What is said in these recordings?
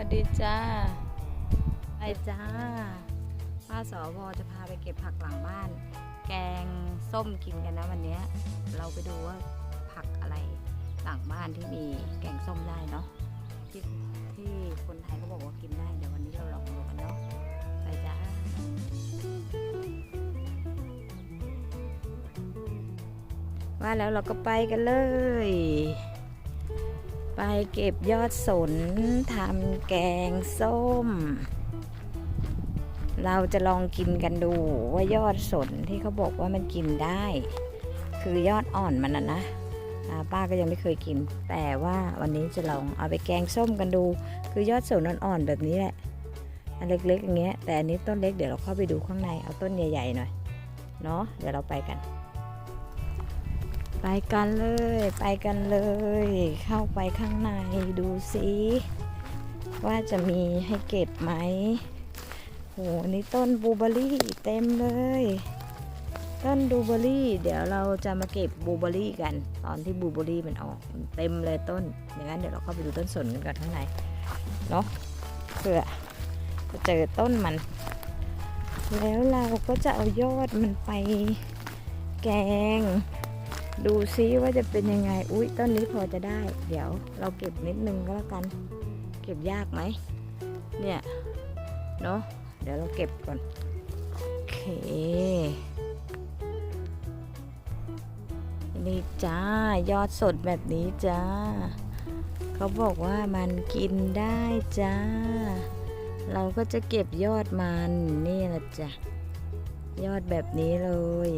วัสดีจ้า ไปจ้า ป้าสอวจะพาไปเก็บผักหลังบ้าน แกงส้มกินกันนะวันเนี้ยเราไปดูว่าผักอะไรหลังบ้านที่มีแกงส้มได้เนาะที่ที่คนไทยเขาบอกว่ากินได้ เดี๋ยววันนี้เราลองดูกันเนาะ ไปจ้าว่าแล้วเราก็ไปกันเลย ไปเก็บยอดสนทำแกงส้ม เราจะลองกินกันดูว่ายอดสนที่เขาบอกว่ามันกินได้ คือยอดอ่อนมันนะนะป้าก็ยังไม่เคยกิน แต่ว่าวันนี้จะลองเอาไปแกงส้มกันดู คือยอดสนอ่อนๆแบบนี้แหละอันเล็กๆอย่างเงี้ยแต่อันนี้ต้นเล็กเดี๋ยวเราเข้าไปดูข้างในเอาต้นใหญ่ๆหน่อยเนาะเดี๋ยวเราไปกัน ไปกันเลย ไปกันเลย เข้าไปข้างในดูสิว่าจะมีให้เก็บไหมโหนี่ต้นบูเบอรี่เต็มเลย ต้นบูเบอรี่ เดี๋ยวเราจะมาเก็บบูเบอรี่กัน ตอนที่บูเบอรี่มันออกเต็มเลยต้นอย่างนั้นเดี๋ยวเราเข้าไปดูต้นสนกันก่อนข้างในเนาะเผื่อจะเจอต้นมัน แล้วเราก็จะเอายอดมันไปแกง ดูซิว่าจะเป็นยังไง อุ้ยต้นนี้พอจะได้ เดี๋ยวเราเก็บนิดนึงก็แล้วกัน เก็บยากไหม เนี่ย เนาะ เดี๋ยวเราเก็บก่อน โอเค นี่จ้า ยอดสดแบบนี้จ้า เขาบอกว่ามันกินได้จ้า เราก็จะเก็บยอดมัน นี่แหละจ้ะ ยอดแบบนี้เลย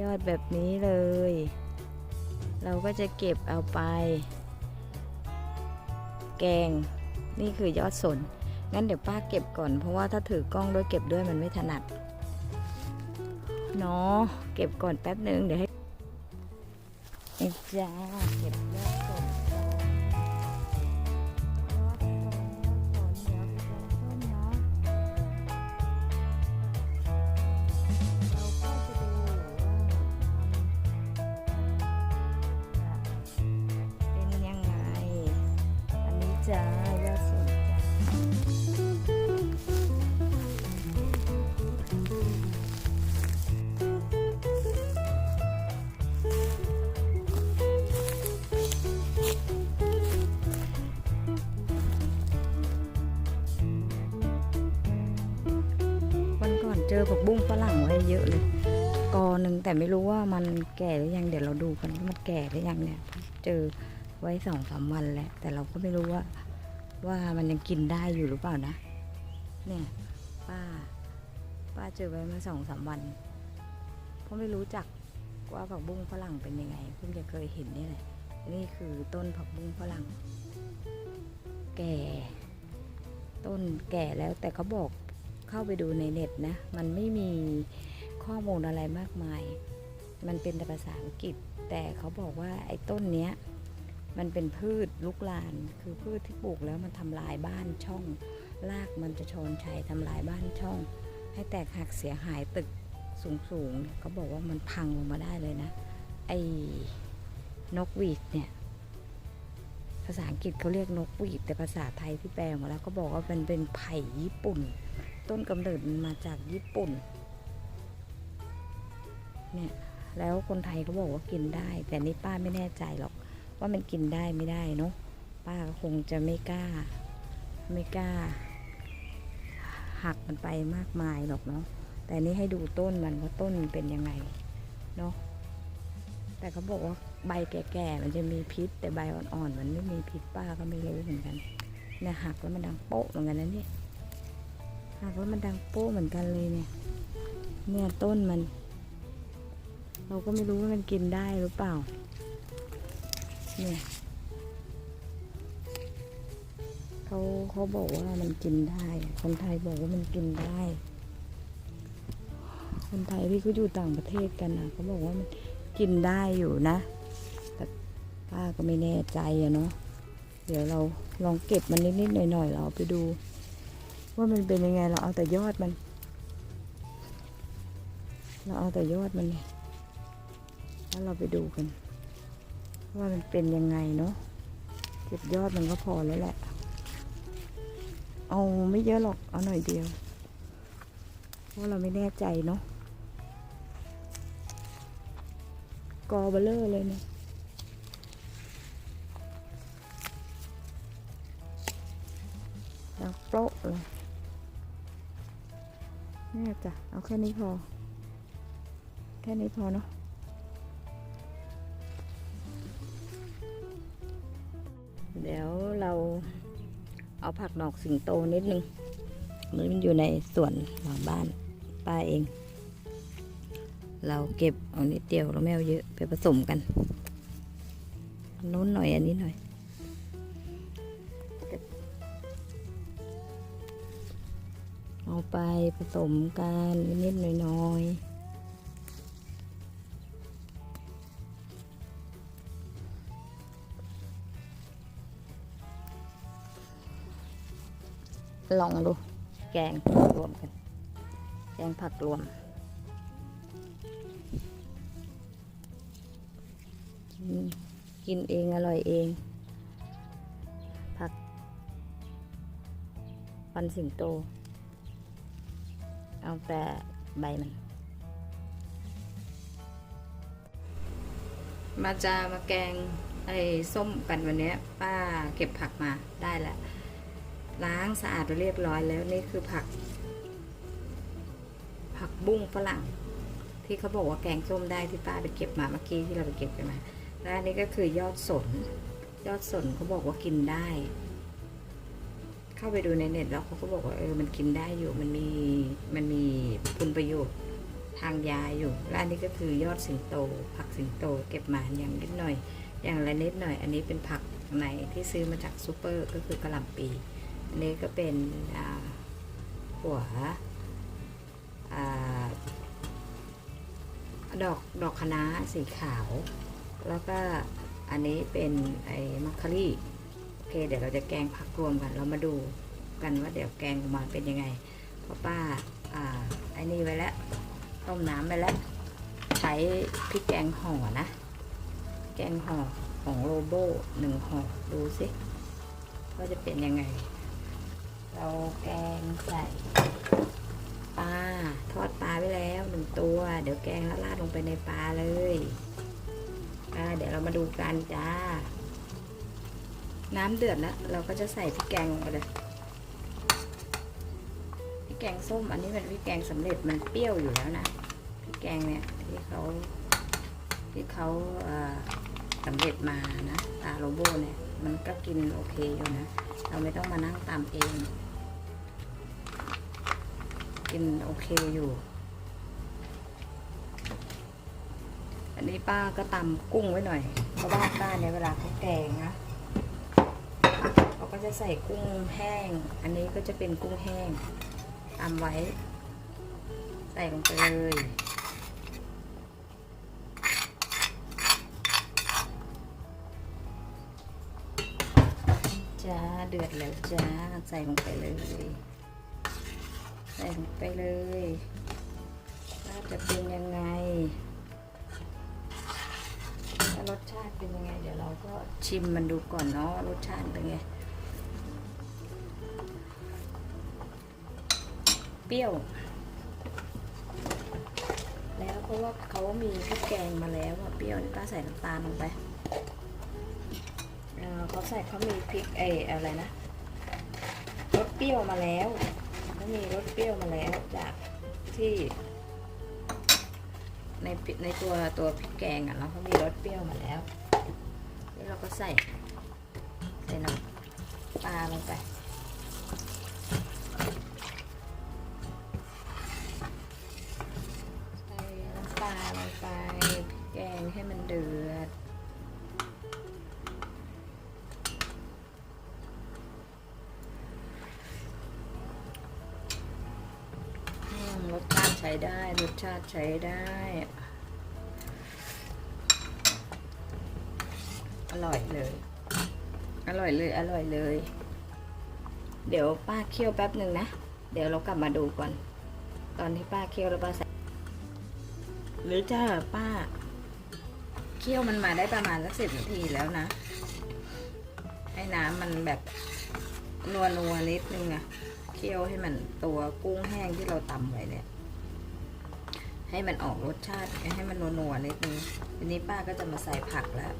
ยอดแบบนี้เลย เราก็จะเก็บเอาไป แกง นี่คือยอดสน งั้นเดี๋ยวป้าเก็บก่อน เพราะว่าถ้าถือกล้องด้วยเก็บด้วยมันไม่ถนัด เนาะ เก็บก่อนแป๊บหนึ่งเดี๋ยวให้จ้าเก็บยอด จ้ายอดสนจ้าวันก่อนเจอผักบุ้งฝรั่งไว้เยอะเลยกอหนึ่งแต่ไม่รู้ว่ามันแก่หรือยังเดี๋ยวเราดูกันว่ามันแก่หรือยังเนี่ย เจอ ไว้สองสามวันแหล้วแต่เราก็ไม่รู้ว่า ว่ามันยังกินได้อยู่หรือเปล่านะ เนี่ย ป้า ป้าเจอไว้มาสองสามวัน เพราะไม่รู้จักว่าผักบุ้งฝรั่งเป็นยังไง เพิ่งจะเคยเห็นนี่แหละ นี่คือต้นผักบุ้งฝรั่ง แก่ ต้นแก่แล้วแต่เขาบอกเข้าไปดูในเน็ตนะ มันไม่มีข้อมูลอะไรมากมาย มันเป็นแต่ภาษาอังกฤษ แต่เขาบอกว่าไอ้ต้นเนี้ย มันเป็นพืชลุกลาน คือพืชที่ปลูกแล้วมันทำลายบ้านช่อง รากมันจะชนชัยทำลายบ้านช่อง ให้แตกหักเสียหายตึกสูงๆเขาบอกว่ามันพังลงมาได้เลยนะ ไอ้นกหวีดเนี่ยภาษาอังกฤษเขาเรียกนกหวีดแต่ภาษาไทยที่แปลมาแล้วก็บอกว่ามันเป็นไผ่ญี่ปุ่น ต้นกำเนิดมันมาจากญี่ปุ่นเนี่ยแล้วคนไทยเขาบอกว่ากินได้ แต่นี่ป้าไม่แน่ใจหรอก ว่ามันกินได้ไม่ได้เนาะป้าก็คงจะไม่กล้า ไม่กล้า หักมันไปมากมายหรอกเนาะแต่นี่ให้ดูต้นมันว่าต้นมันเป็นยังไงเนาะแต่เขาบอกว่าใบแก่ๆมันจะมีพิษ แต่ใบอ่อนๆมันไม่มีพิษป้าก็ไม่รู้เหมือนกันเนี่ยหักแล้วมันดังโป๊ะเหมือนกันนะเนี่ยหักแล้วมันดังโป๊ะเหมือนกันเลยเนี่ย เนี่ยต้นมัน เราก็ไม่รู้ว่ามันกินได้หรือเปล่า เนี่ยเขาเขาบอกว่ามันกินได้ คนไทยบอกว่ามันกินได้ คนไทยที่เขาอยู่ต่างประเทศกันนะเขาบอกว่ามันกินได้อยู่นะ แต่ป้าก็ไม่แน่ใจอะเนาะเดี๋ยวเราลองเก็บมันนิดๆหน่อยๆเราเอาไปดู ว่ามันเป็นยังไงเราเอาแต่ยอดมัน เราเอาแต่ยอดมันเนี่ยแล้วเราไปดูกัน ว่ามันเป็นยังไงเนาะเก็บยอดมันก็พอแล้วแหละ เอาไม่เยอะหรอก เอาหน่อยเดียว เพราะเราไม่แน่ใจเนาะ กอเบลเลอร์เลยเนี่ยดังโป๊ะเลยนี่จ้ะ เอาแค่นี้พอ แค่นี้พอเนาะ ผักดอกสิงโตนิดนึงมันอยู่ในสวนหลังบ้านป้าเอง เราเก็บเอานิดเดียวเราไม่เอาเยอะไปผสมกันอันนู้นหน่อยอันนี้หน่อยเอาไปผสมกันนิดๆหน่อยๆ ลองดู แกงรวมกัน แกงผักรวมกินเองอร่อยเอง ผัก ปันสิงโต เอาแต่ใบมัน มาจะมาแกงไอ้ส้มกันวันนี้ป้าเก็บผักมาได้แล้ว ล้างสะอาดเรียบร้อยแล้วนี่คือผัก ผักบุ้งฝรั่ง ที่เขาบอกว่าแกงส้มได้ที่ป้าไปเก็บมาเมื่อกี้ที่เราไปเก็บกันมาและอันนี้ก็คือยอดสน ยอดสนเขาบอกว่ากินได้ เข้าไปดูในเน็ตแล้วเขาก็บอกว่าเออมันกินได้อยู่มันมีมันมีคุณประโยชน์ทางยาอยู่ และอันนี้ก็คือยอดสิงโต ผักสิงโต เก็บมาอย่างนิดหน่อย อย่างละนิดหน่อย อันนี้เป็นผักในที่ซื้อมาจากซูเปอร์ก็คือกระหล่ำปี นี้ก็เป็นหัวอดอกดอกคะน้าสีขาว แล้วก็อันนี้เป็นไอ้มัคคารี่โอเค เดี๋ยวเราจะแกงผักรวมกัน เรามาดูกันว่าเดี๋ยวแกงออกมาเป็นยังไงเพราะป้าอ่าไอ้นี่ไว้แล้วต้มน้ำไปแล้ว ใช้พริกแกงห่อนะ แกงห่อของโลโบหนึ่งห่อดูสิว่าจะเป็นยังไง เราแกงใส่ปลาทอดปลาไว้แล้วหนึ่งตัว เดี๋ยวแกงแล้วราดลงไปในปลาเลยอ่าเดี๋ยวเรามาดูกันจ้า น้ำเดือดแล้วเราก็จะใส่พริกแกงลงไปเลยพริกแกงส้มอันนี้เป็นพริกแกงสำเร็จมันเปรี้ยวอยู่แล้วนะพริกแกงเนี่ยที่เขาที่เขาเสำเร็จมานะตาโลโบเนี่ยมันก็กินโอเคอยู่นะ เราไม่ต้องมานั่งตำเอง กินโอเคอยู่ อันนี้ป้าก็ตำกุ้งไว้หน่อย เพราะบ้านป้าเนี่ยเวลาเขาแกงนะเขาก็จะใส่กุ้งแห้ง อันนี้ก็จะเป็นกุ้งแห้งตำไว้ ใส่ลงไปเลยจ้าเดือดแล้วจ้า ใส่ลงไปเลย ใส่ลงไปเลยว่าจะเป็นยังไงรสชาติเป็นยังไง เดี๋ยวเราก็ชิมมันดูก่อนเนาะรสชาติเป็นไง เปรี้ยว แล้วเพราะว่าเขามีพริกแกงมาแล้วอะเปรี้ยวนี่ป้าใส่น้ำตาลลงไปเขาใส่เขามีพริกไออะไรนะรสเปรี้ยวมาแล้ว มีรสเปรี้ยวมาแล้วจากที่ ในในตัวตัวพริกแกงอะแล้วเขามีรสเปรี้ยวมาแล้ว แล้วเราก็ใส่ใส่น้ำปลาลงไป ใช้ได้รสชาติใช้ได้ อร่อยเลย อร่อยเลยอร่อยเลย เดี๋ยวป้าเคี่ยวแป๊บหนึ่งนะ เดี๋ยวเรากลับมาดูก่อน ตอนที่ป้าเคี่ยวแล้วป้าใส่หรือจะป้าเคี่ยวมันมาได้ประมาณสักสิบนาทีแล้วนะให้น้ำมันแบบนัวนัวนิดนึงอะเคี่ยวให้มันตัวกุ้งแห้งที่เราตำไว้เนี่ย ให้มันออกรสชาติให้มันนัวๆนิดนึงทีนี้ป้าก็จะมาใส่ผักแล้ว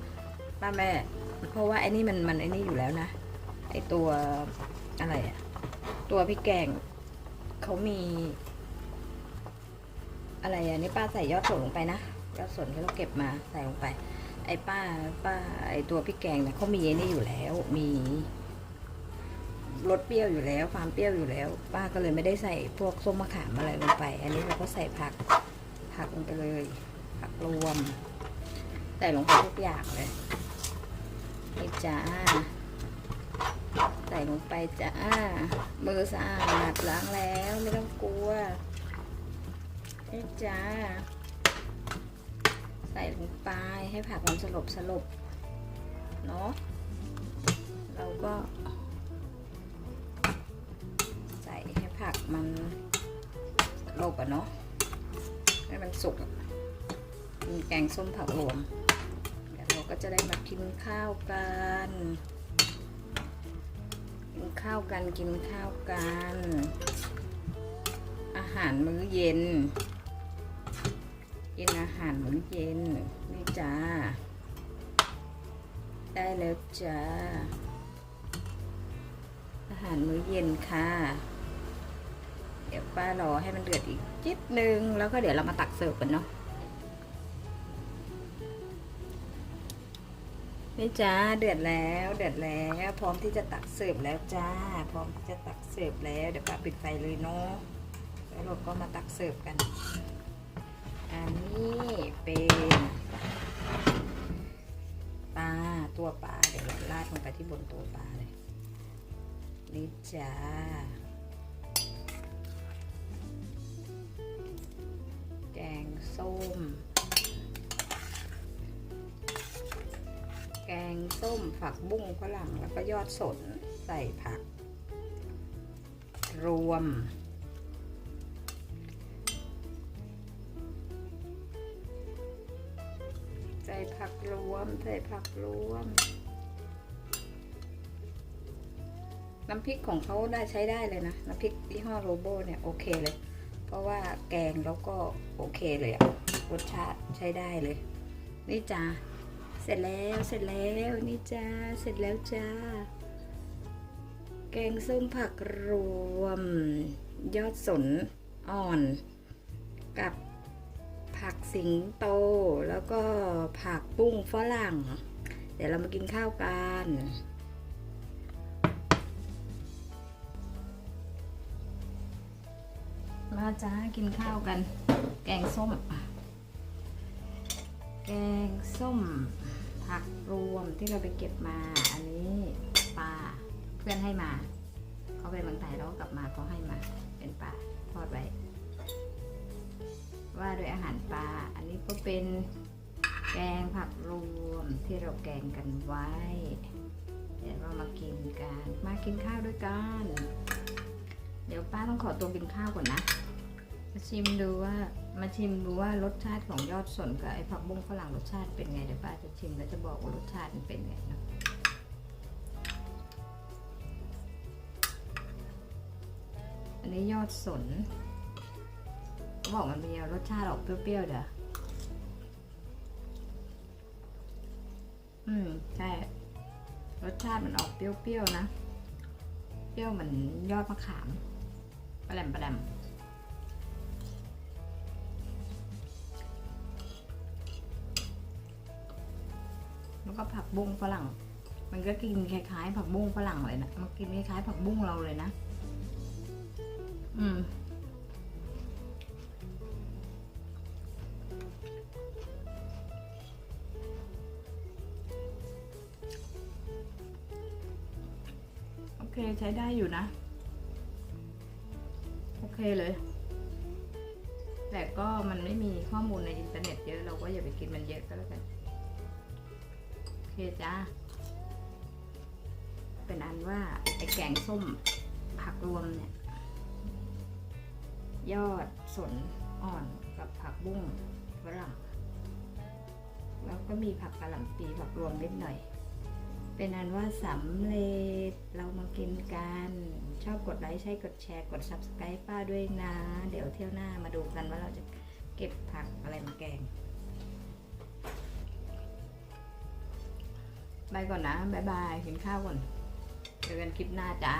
ป้าแม่ เพราะว่าไอ้นี่มันมันไอ้นี่อยู่แล้วนะไอ้ตัวอะไรอะตัวพริกแกงเขามี อะไรอะนี่ป้าใส่ยอดสนลงไปนะยอดสนที่เราเก็บมาใส่ลงไป ไอ้ป้าป้าไอ้ตัวพริกแกงเนี่ยเขามีไอ้นี่อยู่แล้ว มีรสเปรี้ยวอยู่แล้วความเปรี้ยวอยู่แล้ว ป้าก็เลยไม่ได้ใส่พวกส้มมะขามอะไรลงไป อันนี้เราก็ใส่ผัก ผักลงไปเลย ผักรวมใส่ลงไปทุกอย่างเลยนี่จ้าใส่ลงไปจ้ามือสะอาดล้างแล้วไม่ต้องกลัวนี่จ้า ใส่ลงไปให้ผักมันสลบสลบเนาะเราก็ ใส่ให้ผักมันสลบอะเนาะ ให้มันสุก มีแกงส้มผักรวม เดี๋ยวเราก็จะได้มากินข้าวกัน กินข้าวกันกินข้าวกัน อาหารมื้อเย็น กินอาหารมื้อเย็นนี่จ้า ได้แล้วจ้า อาหารมื้อเย็นค่ะ เดี๋ยวป้ารอให้มันเดือดอีกจิดนึง แล้วก็เดี๋ยวเรามาตักเสิร์ฟกันเนาะนี่จ้าเดือดแล้วเดือดแล้วพร้อมที่จะตักเสิร์ฟแล้วจ้า พร้อมที่จะตักเสิร์ฟแล้วเดี๋ยวป้าปิดไฟเลยเนาะแล้วเราก็มาตักเสิร์ฟกัน อันนี้เป็นปลาตัวปลาเดี๋ยวเราราดลงไปที่บนตัวปลาเลยนี่จ้า แกงส้ม แกงส้มผักบุ้งฝรั่งแล้วก็ยอดสนใส่ผัก รวม ใส่ผักรวม ใส่ผักรวม น้ำพริกของเขาได้ใช้ได้เลยนะ น้ำพริกยี่ห้อโรโบเนี่ย โอเคเลย เพราะว่าแกงแล้วก็โอเคเลยอะรสชาติใช้ได้เลย นี่จ้าเสร็จแล้วเสร็จแล้วนี่จ้าเสร็จแล้วจ้า แกงส้มผักรวม ยอดสนอ่อน กับผักสิงโตแล้วก็ผักปุ้งฝรั่ง เดี๋ยวเรามากินข้าวกัน มาจ้ากินข้าวกัน แกงส้ม แกงส้ม ผักรวมที่เราไปเก็บมา อันนี้ปลาเพื่อนให้มา เขาไปเมืองไทยแล้วก็กลับมาเขาให้มาเป็นปลาทอดไว้ว่าด้วยอาหารปลา อันนี้ก็เป็นแกงผักรวมที่เราแกงกันไว้ เดี๋ยวเรามากินกัน มากินข้าวด้วยกัน เดี๋ยวป้าต้องขอตัวกินข้าวก่อนนะ มาชิมดูว่ามาชิมดูว่ารสชาติของยอดสนกับไอ้ผักบุ้งฝรั่งรสชาติเป็นไงเดี๋ยวป้าจะชิมแล้วจะบอกว่ารสชาติมันเป็นไงเนาะอันนี้ยอดสนเขาบอกมันมีรสชาติออกเปรี้ยวๆเด้ออืมใช่รสชาติมันออกเปรี้ยวๆนะ เปรี้ยวเหมือนยอดมะขามปลาแลมปลาแลม ก็ผักบุ้งฝรั่ง มันก็กินคล้ายๆ ผักบุ้งฝรั่งเลยนะมันกินคล้ายๆผักบุ้งเราเลยนะ อืมโอเคใช้ได้อยู่นะ โอเคเลย แต่ก็มันไม่มีข้อมูลในอินเทอร์เน็ตเยอะเราก็อย่าไปกินมันเยอะก็แล้วกัน เคจ้า เป็นอันว่าไอ้แกงส้มผักรวมเนี่ย ยอดสนอ่อนกับผักบุ้งฝรั่งแล้วก็มีผักกะหล่ำปีผักรวมนิดหน่อย เป็นอันว่าสำเร็จเรามากินกัน ชอบกดไลค์ใช่กดแชร์กด subscribe ป้าด้วยนะ เดี๋ยวเที่ยวหน้ามาดูกันว่าเราจะเก็บผักอะไรมาแกง ไปก่อนนะบายบายกินข้าวก่อน เจอกันคลิปหน้าจ้า